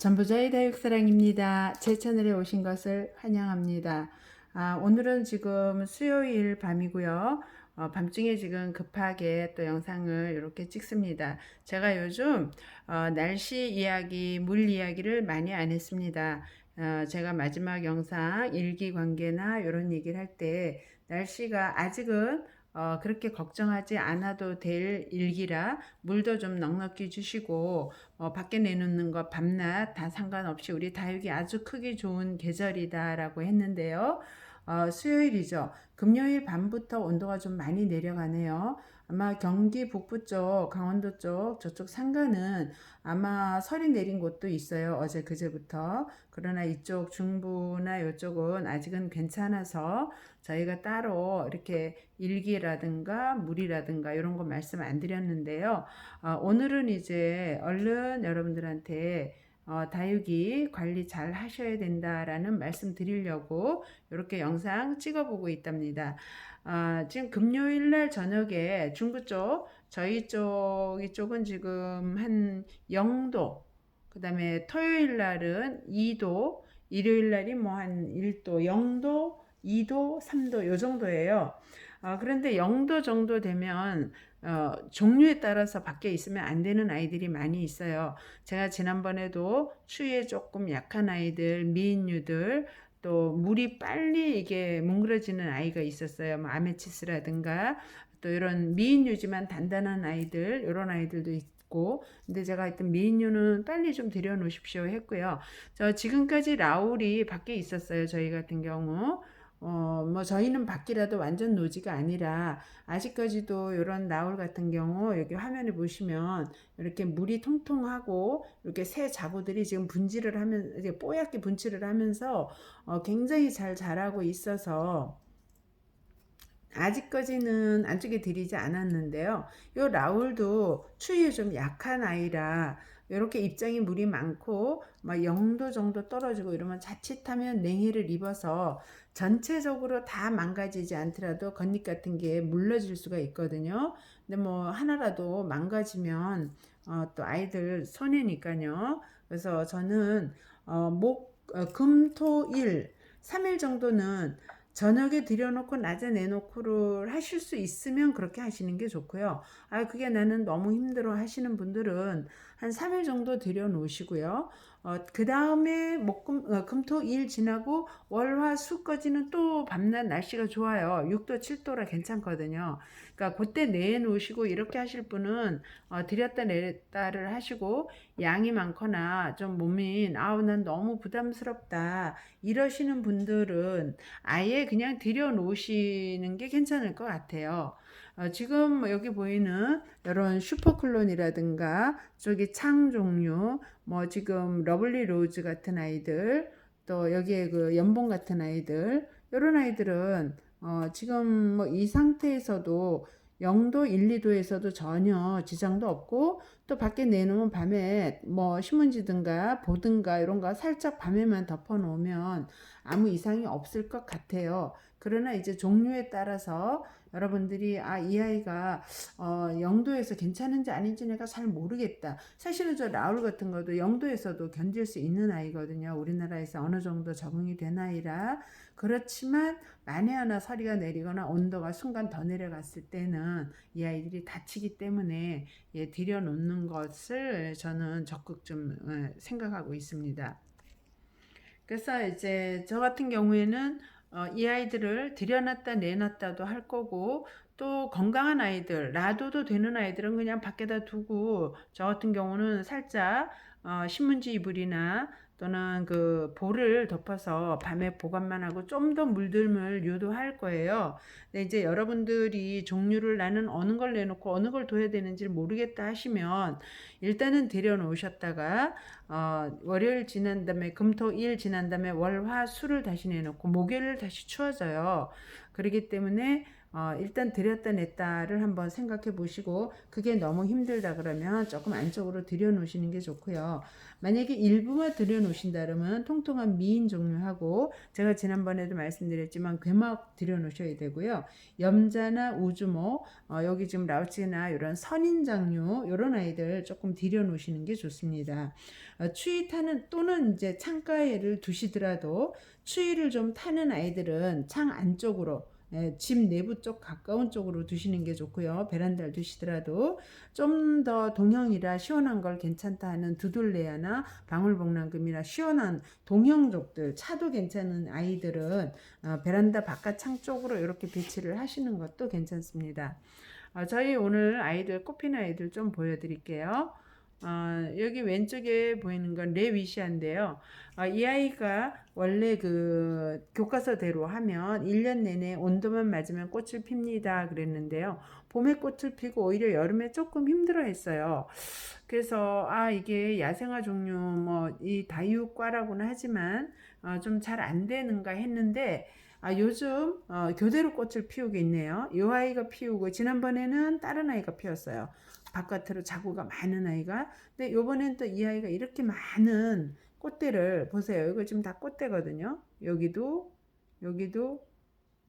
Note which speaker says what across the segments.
Speaker 1: 전부자의 다육사랑입니다. 제 채널에 오신 것을 환영합니다. 아, 오늘은 지금 수요일 밤이고요. 어, 밤중에 지금 급하게 또 영상을 이렇게 찍습니다. 제가 요즘 어, 날씨 이야기, 물 이야기를 많이 안 했습니다. 어, 제가 마지막 영상 일기 관계나 이런 얘기를 할 때 날씨가 아직은 어, 그렇게 걱정하지 않아도 될 일기라 물도 좀 넉넉히 주시고 어, 밖에 내놓는 거 밤낮 다 상관없이 우리 다육이 아주 크기 좋은 계절이다라고 했는데요. 어, 수요일이죠. 금요일 밤부터 온도가 좀 많이 내려가네요. 아마 경기 북부 쪽, 강원도 쪽, 저쪽 산간은 아마 설이 내린 곳도 있어요. 어제 그제부터. 그러나 이쪽 중부나 이쪽은 아직은 괜찮아서 저희가 따로 이렇게 일기라든가 물이라든가 이런 거 말씀 안 드렸는데요. 어, 오늘은 이제 얼른 여러분들한테 어, 다육이 관리 잘 하셔야 된다라는 말씀 드리려고 이렇게 영상 찍어보고 있답니다. 아, 지금 금요일 날 저녁에 중부 쪽, 저희 쪽, 이쪽은 지금 한 0도, 그 다음에 토요일 날은 2도, 일요일 날이 뭐 한 1도, 0도, 2도, 3도, 요 정도예요. 아, 그런데 0도 정도 되면 어, 종류에 따라서 밖에 있으면 안 되는 아이들이 많이 있어요. 제가 지난번에도 추위에 조금 약한 아이들, 미인류들, 또 물이 빨리 이게 뭉그러지는 아이가 있었어요. 뭐 아메치스라든가 또 이런 미인류지만 단단한 아이들, 이런 아이들도 있고 근데 제가 하여튼 미인류는 빨리 좀 들여놓으십시오 했고요. 저 지금까지 라울이 밖에 있었어요. 저희 같은 경우. 어, 뭐 저희는 밖이라도 완전 노지가 아니라 아직까지도 이런 나올 같은 경우 여기 화면에 보시면 이렇게 물이 통통하고 이렇게 새 자구들이 지금 분질을 하면 이제 뽀얗게 분칠을 하면서 어, 굉장히 잘 자라고 있어서 아직까지는 안쪽에 들이지 않았는데요. 요 라울도 추위에 좀 약한 아이라 이렇게 입장이 물이 많고 막 0도 정도 떨어지고 이러면 자칫하면 냉해를 입어서 전체적으로 다 망가지지 않더라도 겉잎 같은 게 물러질 수가 있거든요. 근데 뭐 하나라도 망가지면 어, 또 아이들 손해니까요. 그래서 저는 어, 목, 어, 금, 토, 일 3일 정도는 저녁에 들여놓고 낮에 내놓고를 하실 수 있으면 그렇게 하시는 게 좋고요. 아, 그게 나는 너무 힘들어 하시는 분들은 한 3일 정도 들여놓으시고요. 어, 그 다음에 목금, 어, 금토 일 지나고 월화 수까지는 또 밤낮 날씨가 좋아요. 6도, 7도라 괜찮거든요. 그러니까 그때 내놓으시고 이렇게 하실 분은 어, 들였다 내렸다를 하시고 양이 많거나 좀 몸이 아우 난 너무 부담스럽다 이러시는 분들은 아예 그냥 들여놓으시는 게 괜찮을 것 같아요. 어, 지금 여기 보이는 이런 슈퍼클론이라든가 저기 창 종류 뭐 지금 러블리 로즈 같은 아이들 또 여기에 그 연봉 같은 아이들 이런 아이들은 어, 지금 뭐 이 상태에서도 0도, 1, 2도에서도 전혀 지장도 없고 또 밖에 내놓으면 밤에 뭐 신문지든가 보든가 이런 거 살짝 밤에만 덮어 놓으면 아무 이상이 없을 것 같아요. 그러나 이제 종류에 따라서 여러분들이 아 이 아이가 어 0도에서 괜찮은지 아닌지 내가 잘 모르겠다. 사실은 저 라울 같은 것도 0도에서도 견딜 수 있는 아이거든요. 우리나라에서 어느 정도 적응이 된 아이라 그렇지만 만에 하나 서리가 내리거나 온도가 순간 더 내려갔을 때는 이 아이들이 다치기 때문에 예, 들여놓는 것을 저는 적극 좀 예, 생각하고 있습니다. 그래서 이제 저 같은 경우에는 어, 이 아이들을 들여놨다 내놨다도 할 거고 또 건강한 아이들 놔둬도 되는 아이들은 그냥 밖에다 두고 저 같은 경우는 살짝 어, 신문지 이불이나 또는 그 볼을 덮어서 밤에 보관만 하고 좀 더 물들물 유도할 거예요. 근데 이제 여러분들이 종류를 나는 어느 걸 내놓고 어느 걸 둬야 되는지 모르겠다 하시면 일단은 들여놓으셨다가 어, 월요일 지난 다음에 금토 일 지난 다음에 월화 수를 다시 내놓고 목요일 다시 추워져요. 그렇기 때문에 어, 일단 들였다 냈다를 한번 생각해 보시고 그게 너무 힘들다 그러면 조금 안쪽으로 들여 놓으시는 게 좋고요. 만약에 일부만 들여 놓으신다 그러면 통통한 미인 종류하고 제가 지난번에도 말씀드렸지만 괴막 들여 놓으셔야 되고요. 염자나 우주모 어, 여기 지금 라우치나 이런 선인 장류 이런 아이들 조금 들여 놓으시는 게 좋습니다. 어, 추위 타는 또는 이제 창가에를 두시더라도 추위를 좀 타는 아이들은 창 안쪽으로 예, 집 내부 쪽 가까운 쪽으로 두시는 게 좋고요. 베란다를 두시더라도 좀 더 동형이라 시원한 걸 괜찮다 하는 두들레아나 방울복랑금이나 시원한 동형족들 차도 괜찮은 아이들은 어, 베란다 바깥 창 쪽으로 이렇게 배치를 하시는 것도 괜찮습니다. 어, 저희 오늘 아이들 꽃피는 아이들 좀 보여드릴게요. 어, 여기 왼쪽에 보이는 건 레위시아인데요. 어, 이 아이가 원래 그 교과서대로 하면 1년 내내 온도만 맞으면 꽃을 핍니다. 그랬는데요. 봄에 꽃을 피고 오히려 여름에 조금 힘들어 했어요. 그래서 아 이게 야생화 종류 뭐 이 다육과라고는 하지만 어, 좀 잘 안 되는가 했는데 아, 요즘 어, 교대로 꽃을 피우고 있네요. 이 아이가 피우고 지난번에는 다른 아이가 피웠어요. 바깥으로 자구가 많은 아이가. 근데 요번엔 또 이 아이가 이렇게 많은 꽃대를 보세요. 이거 지금 다 꽃대거든요. 여기도 여기도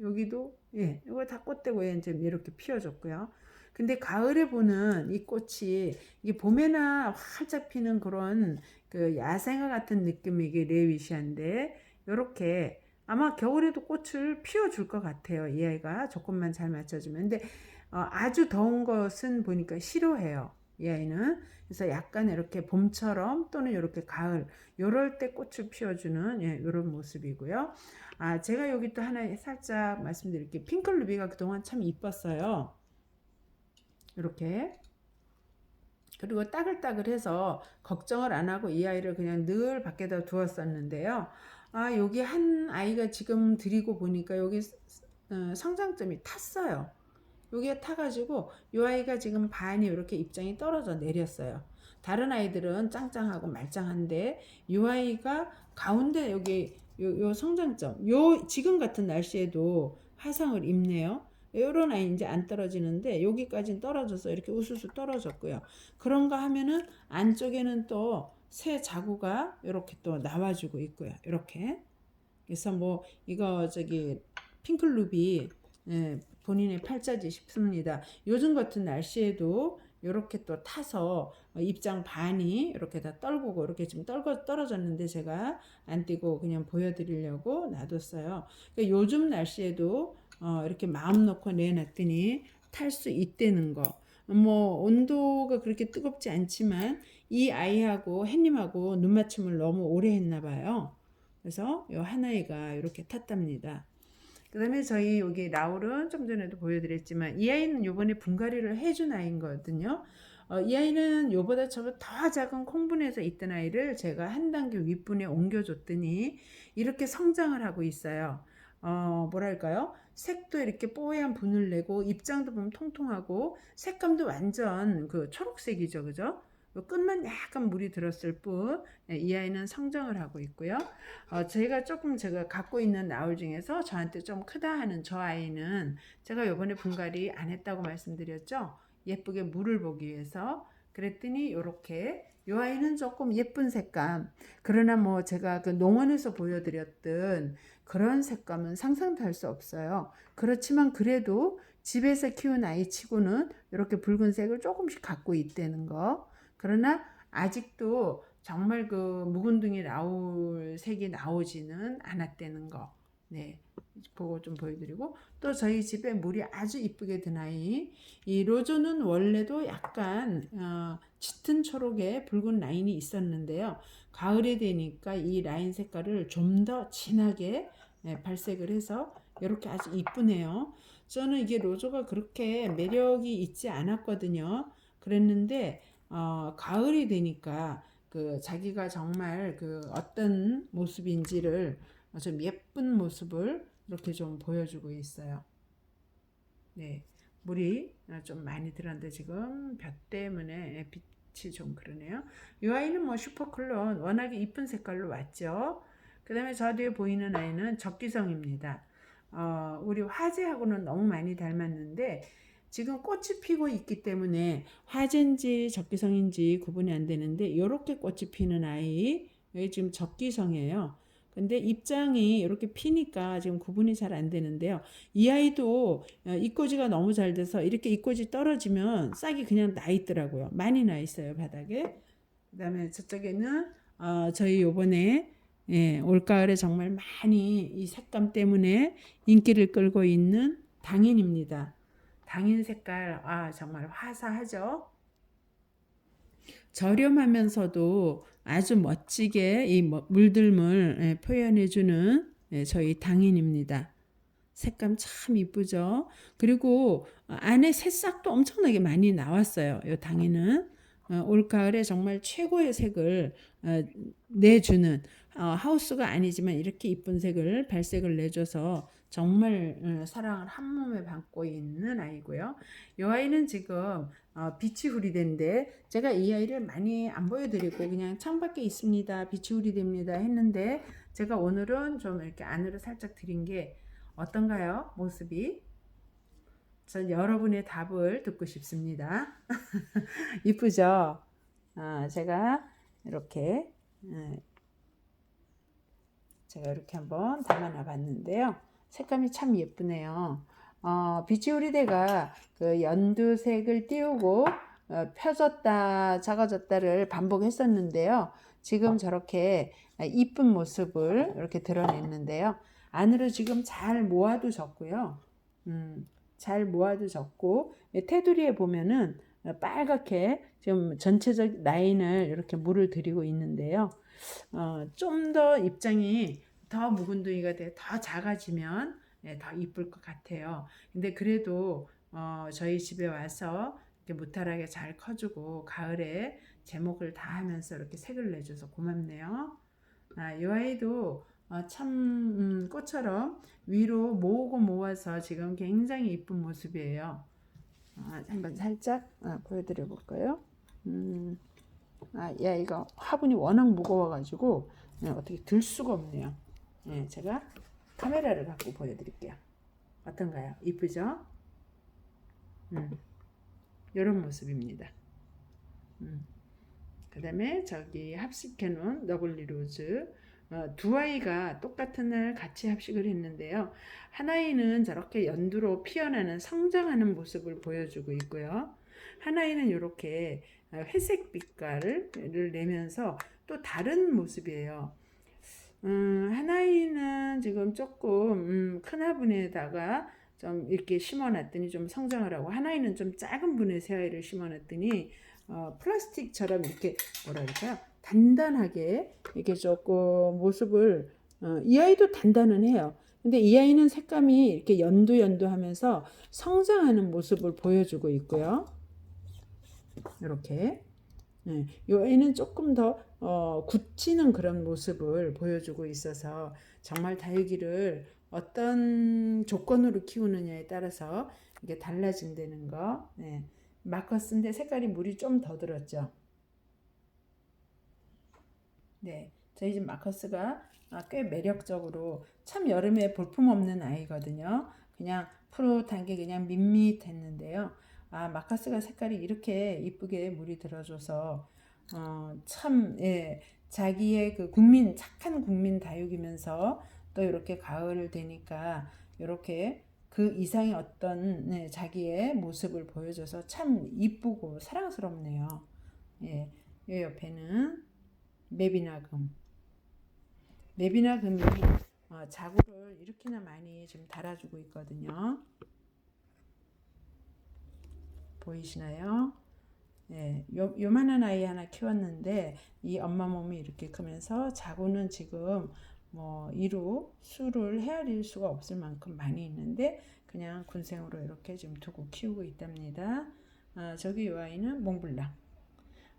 Speaker 1: 여기도 예, 이거 다 꽃대고 얘 이제 이렇게 피워줬고요. 근데 가을에 보는 이 꽃이 이게 봄에나 활짝 피는 그런 그 야생화 같은 느낌이 이게 레위시아인데 이렇게 아마 겨울에도 꽃을 피워줄 것 같아요. 이 아이가 조금만 잘 맞춰주면. 근데 어, 아주 더운 것은 보니까 싫어해요. 이 아이는. 그래서 약간 이렇게 봄처럼 또는 이렇게 가을 요럴 때 꽃을 피워주는 예, 이런 모습이고요. 아 제가 여기 또 하나 살짝 말씀드릴게요. 핑클루비가 그동안 참 이뻤어요. 이렇게 그리고 따글따글해서 걱정을 안 하고 이 아이를 그냥 늘 밖에다 두었었는데요. 아 여기 한 아이가 지금 드리고 보니까 여기 어, 성장점이 탔어요. 여기에 타가지고 이 아이가 지금 반이 이렇게 입장이 떨어져 내렸어요. 다른 아이들은 짱짱하고 말짱한데 이 아이가 가운데 여기 요, 요 성장점 요 지금 같은 날씨에도 화상을 입네요. 요런 아이 이제 안 떨어지는데 여기까지는 떨어져서 이렇게 우수수 떨어졌고요. 그런가 하면은 안쪽에는 또 새 자구가 이렇게 또 나와주고 있고요. 이렇게 그래서 뭐 이거 저기 핑클루비 예, 본인의 팔자지 싶습니다. 요즘 같은 날씨에도 이렇게 또 타서 입장 반이 이렇게 다 떨구고 이렇게 지금 떨고 떨어졌는데 제가 안 띄고 그냥 보여드리려고 놔뒀어요. 그러니까 요즘 날씨에도 어 이렇게 마음 놓고 내놨더니 탈 수 있다는 거. 뭐 온도가 그렇게 뜨겁지 않지만 이 아이하고 햇님하고 눈 맞춤을 너무 오래 했나 봐요. 그래서 요 하나이가 이렇게 탔답니다. 그 다음에 저희 여기 라울은 좀 전에도 보여드렸지만 이 아이는 요번에 분갈이를 해준 아이거든요. 어, 이 아이는 요보다 저보다 더 작은 콩분에서 있던 아이를 제가 한 단계 윗분에 옮겨줬더니 이렇게 성장을 하고 있어요. 어, 뭐랄까요? 색도 이렇게 뽀얀 분을 내고 입장도 보면 통통하고 색감도 완전 그 초록색이죠. 그죠? 끝만 약간 물이 들었을 뿐 이 아이는 성장을 하고 있고요. 어, 제가 조금 제가 갖고 있는 나울 중에서 저한테 좀 크다 하는 저 아이는 제가 요번에 분갈이 안 했다고 말씀드렸죠. 예쁘게 물을 보기 위해서 그랬더니 이렇게 이 아이는 조금 예쁜 색감 그러나 뭐 제가 그 농원에서 보여드렸던 그런 색감은 상상도 할 수 없어요. 그렇지만 그래도 집에서 키운 아이 치고는 이렇게 붉은색을 조금씩 갖고 있다는 거. 그러나 아직도 정말 그 묵은둥이 나올 색이 나오지는 않았다는 거. 네. 그거 좀 보여드리고 또 저희 집에 물이 아주 이쁘게 든 아이 이 로조는 원래도 약간 어, 짙은 초록의 붉은 라인이 있었는데요 가을에 되니까 이 라인 색깔을 좀 더 진하게 네, 발색을 해서 이렇게 아주 이쁘네요 저는 이게 로조가 그렇게 매력이 있지 않았거든요 그랬는데 어, 가을이 되니까 그 자기가 정말 그 어떤 모습인지를 좀 예쁜 모습을 이렇게 좀 보여주고 있어요. 네, 물이 좀 많이 들었는데 지금 볕 때문에 빛이 좀 그러네요. 이 아이는 뭐 슈퍼클론 워낙에 이쁜 색깔로 왔죠. 그 다음에 저 뒤에 보이는 아이는 적기성입니다. 어, 우리 화재하고는 너무 많이 닮았는데 지금 꽃이 피고 있기 때문에 화재인지 적기성인지 구분이 안 되는데 이렇게 꽃이 피는 아이 여기 지금 적기성이에요. 근데 입장이 이렇게 피니까 지금 구분이 잘 안 되는데요. 이 아이도 어, 입꼬지가 너무 잘 돼서 이렇게 입꼬지 떨어지면 싹이 그냥 나 있더라고요. 많이 나 있어요 바닥에. 그다음에 저쪽에는 어, 저희 요번에 예, 올가을에 정말 많이 이 색감 때문에 인기를 끌고 있는 당인입니다. 당인 색깔 아 정말 화사하죠. 저렴하면서도 아주 멋지게 이 뭐- 물들물 예, 표현해주는 예, 저희 당인입니다. 색감 참 이쁘죠. 그리고 안에 새싹도 엄청나게 많이 나왔어요. 이 당인은 어, 올가을에 정말 최고의 색을 어, 내주는 어, 하우스가 아니지만 이렇게 이쁜 색을 발색을 내줘서 정말 어, 사랑을 한 몸에 받고 있는 아이고요. 이 아이는 지금 어, 빛이 후리된데 제가 이 아이를 많이 안 보여드리고 그냥 창밖에 있습니다. 빛이 후리됩니다 했는데 제가 오늘은 좀 이렇게 안으로 살짝 드린 게 어떤가요? 모습이? 전 여러분의 답을 듣고 싶습니다. 이쁘죠? 아, 제가 이렇게 예, 제가 이렇게 한번 담아놔 봤는데요. 색감이 참 예쁘네요. 어, 비치우리대가 그 연두색을 띄우고 어, 펴졌다 작아졌다를 반복했었는데요. 지금 저렇게 이쁜 모습을 이렇게 드러냈는데요. 안으로 지금 잘 모아두셨고요. 음, 잘 모아두셨고 테두리에 보면은 빨갛게 지금 전체적 라인을 이렇게 물을 들이고 있는데요. 어, 좀 더 입장이 더 묵은둥이가 돼 더 작아지면 네, 더 이쁠 것 같아요. 근데 그래도 어, 저희 집에 와서 이렇게 무탈하게 잘 커주고 가을에 제목을 다 하면서 이렇게 색을 내줘서 고맙네요. 아, 이 아이도 어, 참 음, 꽃처럼 위로 모으고 모아서 지금 굉장히 이쁜 모습이에요. 아, 한번 살짝 아, 보여드려 볼까요? 음, 아, 야 이거 화분이 워낙 무거워가지고 네, 어떻게 들 수가 없네요. 네, 제가 카메라를 갖고 보여드릴게요. 어떤가요? 이쁘죠? 음, 이런 모습입니다. 음. 그 다음에 저기 합식해놓은 너블리 로즈 어, 두 아이가 똑같은 날 같이 합식을 했는데요. 한 아이는 저렇게 연두로 피어나는 성장하는 모습을 보여주고 있고요. 한 아이는 이렇게 회색 빛깔을 내면서 또 다른 모습이에요. 음, 한 아이는 지금 조금 음, 큰 화분에다가 좀 이렇게 심어놨더니 좀한 아이는 좀 작은 분에 새 아이를 심어놨더니 어, 플라스틱처럼 이렇게 뭐라 그럴까요? 단단하게 이렇게 조금 모습을 어, 이 아이도 단단은 해요. 근데 이 아이는 색감이 이렇게 연두연두하면서 성장하는 모습을 보여주고 있고요. 이렇게 네, 이 아이는 조금 더 어, 굳히는 그런 모습을 보여주고 있어서 정말 다육이를 어떤 조건으로 키우느냐에 따라서 이게 달라진다는 거. 네. 마커스인데 색깔이 물이 좀 더 들었죠. 네, 저희 집 마커스가 아, 꽤 매력적으로 참 여름에 볼품 없는 아이거든요. 그냥 푸릇한 게 그냥 밋밋했는데요. 아, 마커스가 색깔이 이렇게 이쁘게 물이 들어줘서 어, 참 예, 자기의 그 국민 착한 국민 다육이면서 또 이렇게 가을을 되니까 이렇게 그 이상의 어떤 네, 자기의 모습을 보여줘서 참 이쁘고 사랑스럽네요. 예, 이 옆에는 메비나금. 메비나금이 어, 자구를 이렇게나 많이 지금 달아주고 있거든요. 보이시나요? 예, 요, 요만한 아이 하나 키웠는데 이 엄마 몸이 이렇게 크면서 자구는 지금 뭐 이루 수를 헤아릴 수가 없을 만큼 많이 있는데 그냥 군생으로 이렇게 지금 두고 키우고 있답니다. 아, 저기 이 아이는 몽블랑.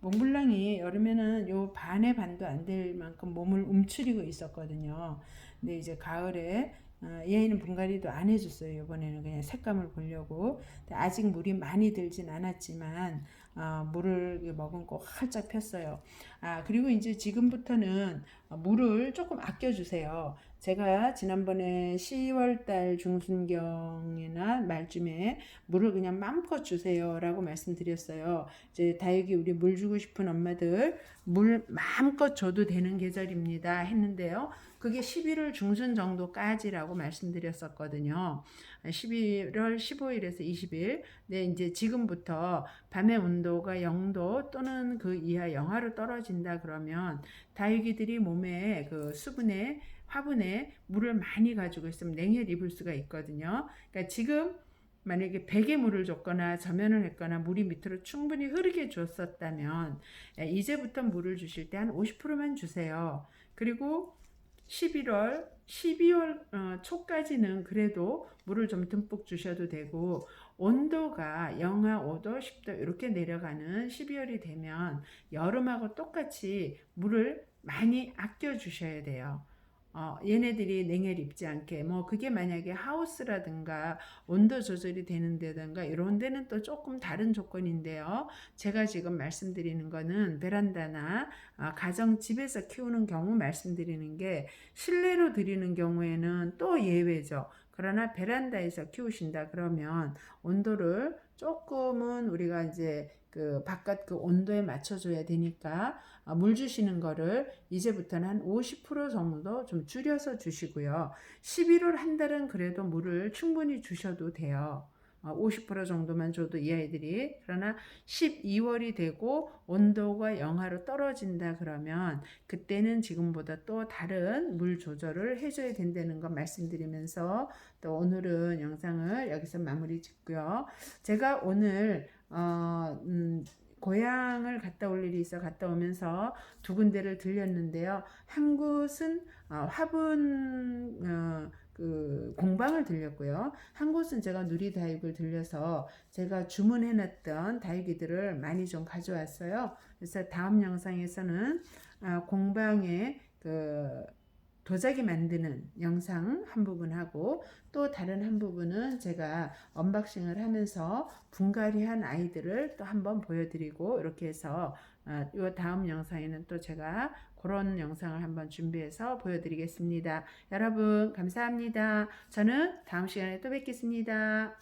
Speaker 1: 몽블랑이 여름에는 요 반의 반도 안 될 만큼 몸을 움츠리고 있었거든요. 근데 이제 가을에 어, 이 아이는 분갈이도 안 해줬어요. 이번에는 그냥 색감을 보려고. 아직 물이 많이 들진 않았지만 어, 물을 머금고 활짝 폈어요. 아 그리고 이제 지금부터는 물을 조금 아껴주세요. 제가 지난번에 10월달 중순경이나 말쯤에 물을 그냥 마음껏 주세요 라고 말씀드렸어요. 이제 다육이 우리 물 주고 싶은 엄마들 물 마음껏 줘도 되는 계절입니다 했는데요. 그게 11월 중순 정도까지라고 말씀드렸었거든요. 11월 15일에서 20일. 네, 이제 지금부터 밤의 온도가 0도 또는 그 이하 영하로 떨어진다 그러면 다육이들이 몸에 그 수분에 화분에 물을 많이 가지고 있으면 냉해를 입을 수가 있거든요. 그러니까 지금 만약에 백에 물을 줬거나 저면을 했거나 물이 밑으로 충분히 흐르게 줬었다면 예, 이제부터 물을 주실 때 한 50%만 주세요. 그리고 11월, 12월 어, 초까지는 그래도 물을 좀 듬뿍 주셔도 되고 온도가 영하 5도, 10도 이렇게 내려가는 12월이 되면 여름하고 똑같이 물을 많이 아껴 주셔야 돼요. 어, 얘네들이 냉해를 입지 않게 뭐 그게 만약에 하우스라든가 온도 조절이 되는 데든가 이런 데는 또 조금 다른 조건인데요. 제가 지금 말씀드리는 거는 베란다나 아, 가정 집에서 키우는 경우 말씀드리는 게 실내로 드리는 경우에는 또 예외죠. 그러나 베란다에서 키우신다 그러면 온도를 조금은 우리가 이제 그 바깥 그 온도에 맞춰줘야 되니까 아, 물 주시는 거를 이제부터는 한 50% 정도 좀 줄여서 주시고요. 11월 한 달은 그래도 물을 충분히 주셔도 돼요. 50% 정도만 줘도 이 아이들이 그러나 12월이 되고 온도가 영하로 떨어진다 그러면 그때는 지금보다 또 다른 물 조절을 해줘야 된다는 거 말씀드리면서 또 오늘은 영상을 여기서 마무리 짓고요. 제가 오늘 어, 음, 고향을 갔다 올 일이 있어 갔다 오면서 두 군데를 들렸는데요. 한 곳은 어, 화분 어, 그 공방을 들렸고요. 한 곳은 제가 누리 다육을 들려서 제가 주문해 놨던 다육이들을 많이 좀 가져왔어요. 그래서 다음 영상에서는 어, 공방에 그 도자기 만드는 영상 한 부분 하고 또 다른 한 부분은 제가 언박싱을 하면서 분갈이한 아이들을 또 한번 보여드리고 이렇게 해서 이 어, 다음 영상에는 또 제가 그런 영상을 한번 준비해서 보여드리겠습니다. 여러분 감사합니다. 저는 다음 시간에 또 뵙겠습니다.